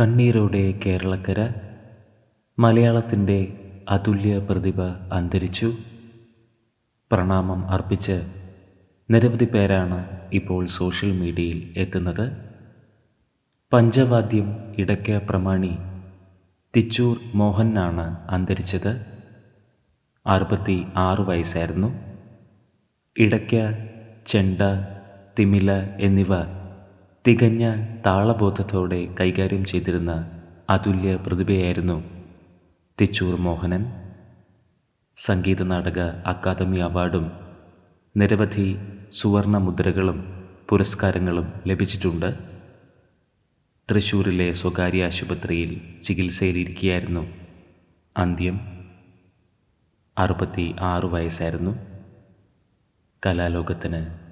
കണ്ണീരോടെ കേരളക്കര മലയാളത്തിന്റെ അതുല്യ പ്രതിഭ അന്തരിച്ചു. പ്രണാമം അർപ്പിച്ച് നിരവധി പേരാണ് ഇപ്പോൾ സോഷ്യൽ മീഡിയയിൽ എത്തുന്നത്. പഞ്ചവാദ്യം ഇടയ്ക്ക പ്രമാണി തിച്ചൂർ മോഹനാണ് അന്തരിച്ചത്. അറുപത്തി ആറ് വയസ്സായിരുന്നു. ഇടയ്ക്ക ചെണ്ട തിമില എന്നിവ തികഞ്ഞ താളബോധത്തോടെ കൈകാര്യം ചെയ്തിരുന്ന അതുല്യ പ്രതിഭയായിരുന്നു തിച്ചൂർ മോഹനൻ. സംഗീത നാടക അക്കാദമി അവാർഡും നിരവധി സുവർണ മുദ്രകളും പുരസ്കാരങ്ങളും ലഭിച്ചിട്ടുണ്ട്. തൃശൂരിലെ സ്വകാര്യ ആശുപത്രിയിൽ ചികിത്സയിലിരിക്കുകയായിരുന്നു അന്ത്യം അറുപത്തി ആറ് വയസ്സായിരുന്നു. കലാലോകത്തിന്